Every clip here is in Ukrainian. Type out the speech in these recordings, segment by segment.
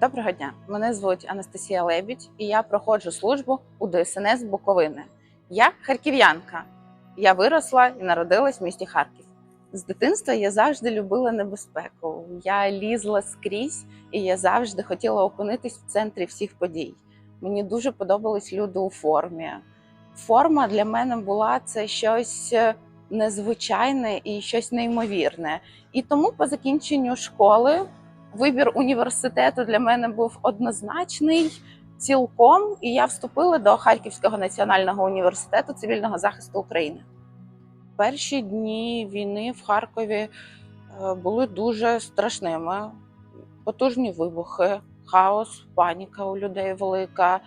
Доброго дня, мене звуть Анастасія Лебідь, і я проходжу службу у ДСНС Буковини. Я харків'янка. Я виросла і народилась в місті Харків. З дитинства я завжди любила небезпеку. Я лізла скрізь, і я завжди хотіла опинитись в центрі всіх подій. Мені дуже подобались люди у формі. Форма для мене була це щось незвичайне і щось неймовірне. І тому по закінченню школи вибір університету для мене був однозначний цілком, і я вступила до Харківського національного університету цивільного захисту України. Перші дні війни в Харкові е, були дуже страшними. Потужні вибухи, хаос, паніка у людей велика. Е,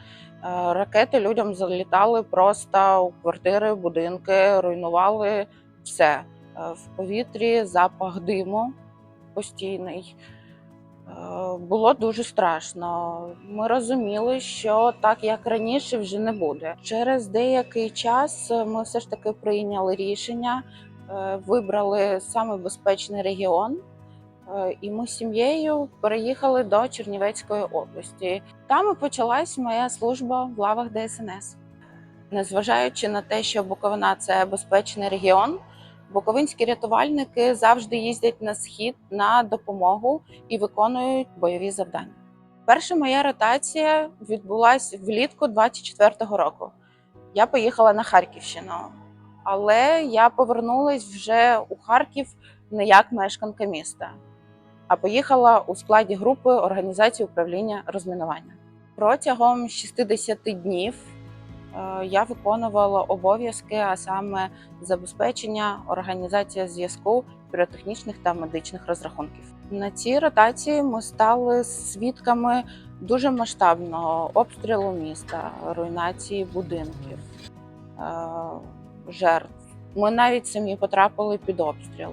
Ракети людям залітали просто у квартири, будинки, руйнували все. Е, В повітрі запах диму постійний. Е, Було дуже страшно. Ми розуміли, що так як раніше вже не буде. Через деякий час ми все ж таки прийняли рішення, е, вибрали саме безпечний регіон. е, І ми з сім'єю переїхали до Чернівецької області. Там і почалась моя служба в лавах ДСНС. Незважаючи на те, що Буковина це безпечний регіон, буковинські рятувальники завжди їздять на схід на допомогу і виконують бойові завдання. Перша моя ротація відбулася влітку 24-го року. Я поїхала на Харківщину, але я повернулась вже у Харків не як мешканка міста, а поїхала у складі групи організації управління розмінування. Протягом 60 днів я виконувала обов'язки, а саме забезпечення організація зв'язку піротехнічних та медичних розрахунків. На цій ротації ми стали свідками дуже масштабного обстрілу міста, руйнації будинків, е, жертв. Ми навіть самі потрапили під обстріл.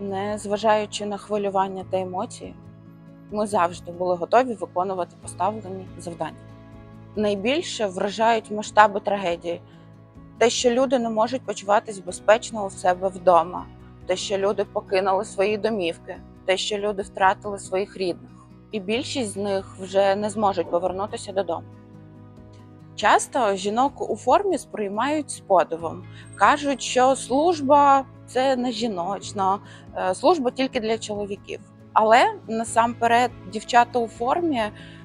Незважаючи на хвилювання та емоції, ми завжди були готові виконувати поставлені завдання. Найбільше вражають масштаби трагедії, те, що люди не можуть почуватись безпечно у себе вдома, те, що люди покинули свої домівки, те, що люди втратили своїх рідних, і більшість з них вже не зможуть повернутися додому. Часто жінок у формі сприймають з подивом, кажуть, що служба це не жіночно, е, служба тільки для чоловіків. Але насамперед дівчата у формі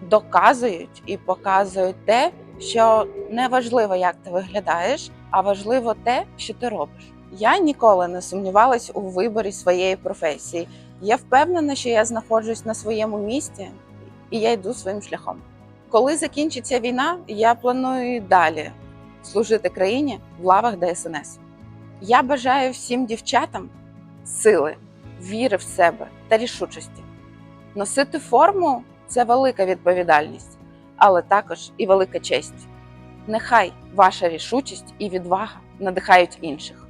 доказують і показують те, що не важливо, як ти виглядаєш, а важливо те, що ти робиш. Я ніколи не сумнівалась у виборі своєї професії. Я впевнена, що я знаходжусь на своєму місці і я йду своїм шляхом. Коли закінчиться війна, я планую далі служити країні в лавах ДСНС. Я бажаю всім дівчатам сили, віри в себе та рішучості. Носити форму це велика відповідальність, але також і велика честь. Нехай ваша рішучість і відвага надихають інших.